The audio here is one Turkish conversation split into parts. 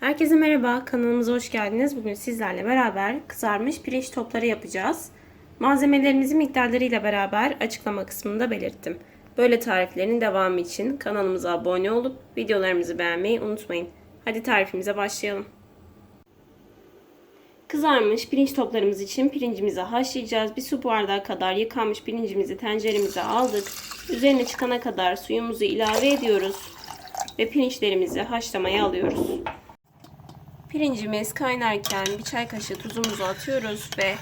Herkese merhaba, kanalımıza hoş geldiniz. Bugün sizlerle beraber kızarmış pirinç topları yapacağız. Malzemelerimizi miktarlarıyla beraber açıklama kısmında belirttim. Böyle tariflerin devamı için kanalımıza abone olup videolarımızı beğenmeyi unutmayın. Hadi tarifimize başlayalım. Kızarmış pirinç toplarımız için pirincimizi haşlayacağız. Bir su bardağı kadar yıkanmış pirincimizi tenceremize aldık. Üzerine çıkana kadar suyumuzu ilave ediyoruz ve pirinçlerimizi haşlamaya alıyoruz. Pirincimiz kaynarken bir çay kaşığı tuzumuzu atıyoruz ve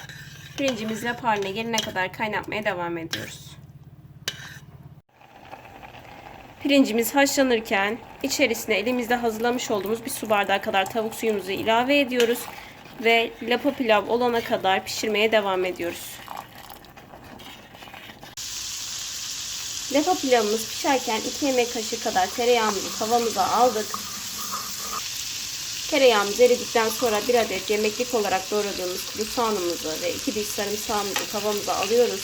pirincimiz lap haline gelene kadar kaynatmaya devam ediyoruz. Pirincimiz haşlanırken içerisine elimizde hazırlamış olduğumuz bir su bardağı kadar tavuk suyumuzu ilave ediyoruz ve lapa pilav olana kadar pişirmeye devam ediyoruz. Lapa pilavımız pişerken 2 yemek kaşığı kadar tereyağımızı tavamıza aldık. Tereyağımız eridikten sonra bir adet yemeklik olarak doğradığımız kuru soğanımızı ve iki diş sarımsağımızı tavamıza alıyoruz.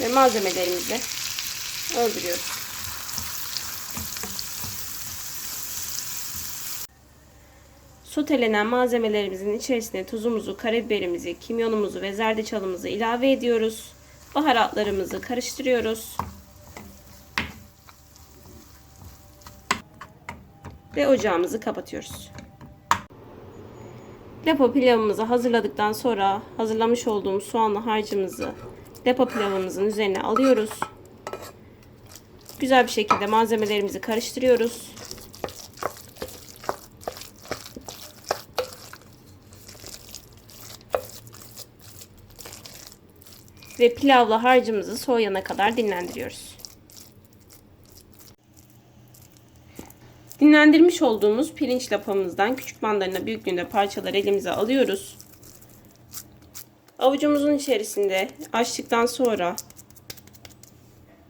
Ve malzemelerimizi öldürüyoruz. Sotelenen malzemelerimizin içerisine tuzumuzu, karabiberimizi, kimyonumuzu ve zerdeçalımızı ilave ediyoruz. Baharatlarımızı karıştırıyoruz. Ve ocağımızı kapatıyoruz. Lapa pilavımızı hazırladıktan sonra hazırlamış olduğumuz soğanlı harcımızı lapa pilavımızın üzerine alıyoruz. Güzel bir şekilde malzemelerimizi karıştırıyoruz. Ve pilavla harcımızı soğuyana kadar dinlendiriyoruz. Dinlendirmiş olduğumuz pirinç lapamızdan küçük mandalina büyüklüğünde parçalar elimize alıyoruz. Avucumuzun içerisinde açtıktan sonra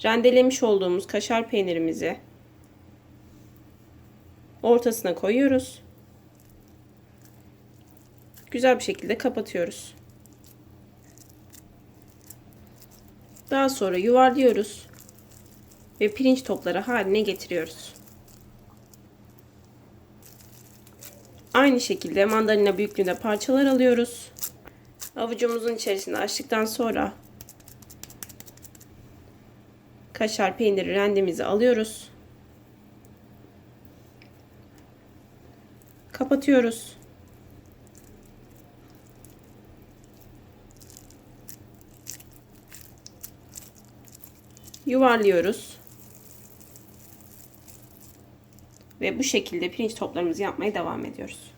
rendelemiş olduğumuz kaşar peynirimizi ortasına koyuyoruz. Güzel bir şekilde kapatıyoruz. Daha sonra yuvarlıyoruz ve pirinç topları haline getiriyoruz. Aynı şekilde mandalina büyüklüğünde parçalar alıyoruz. Avucumuzun içerisine açtıktan sonra kaşar peyniri rendemizi alıyoruz. Kapatıyoruz. Yuvarlıyoruz. Ve bu şekilde pirinç toplarımızı yapmaya devam ediyoruz.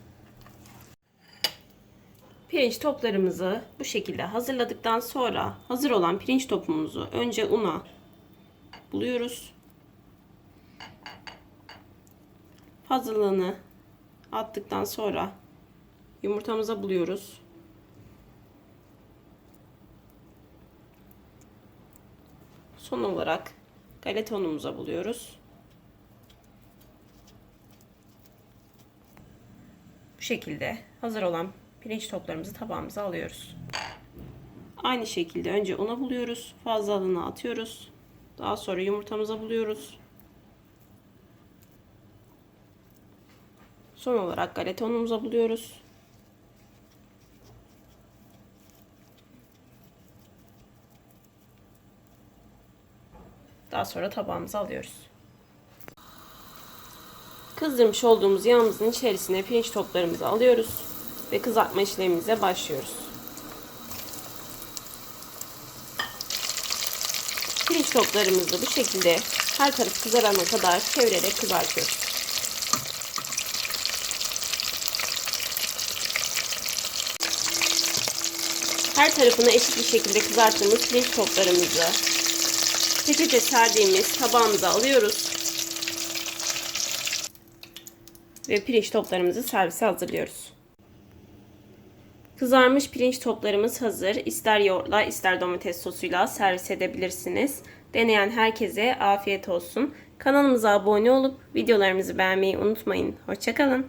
Pirinç toplarımızı bu şekilde hazırladıktan sonra hazır olan pirinç topumuzu önce una buluyoruz. Fazlalığını attıktan sonra yumurtamıza buluyoruz. Son olarak galeta unumuza buluyoruz. Bu şekilde hazır olan pirinç toplarımızı tabağımıza alıyoruz. Aynı şekilde önce una buluyoruz. Fazlalığını atıyoruz. Daha sonra yumurtamıza buluyoruz. Son olarak galeta unumuza buluyoruz. Daha sonra tabağımıza alıyoruz. Kızdırmış olduğumuz yağımızın içerisine pirinç toplarımızı alıyoruz ve kızartma işlemimize başlıyoruz. Pirinç toplarımızı bu şekilde her taraf kızarana kadar çevirerek kızartıyoruz. Her tarafını eşit bir şekilde kızarttığımız pirinç toplarımızı peçete serdiğimiz tabağımıza alıyoruz. Ve pirinç toplarımızı servise hazırlıyoruz. Kızarmış pirinç toplarımız hazır. İster yoğurtla ister domates sosuyla servis edebilirsiniz. Deneyen herkese afiyet olsun. Kanalımıza abone olup videolarımızı beğenmeyi unutmayın. Hoşçakalın.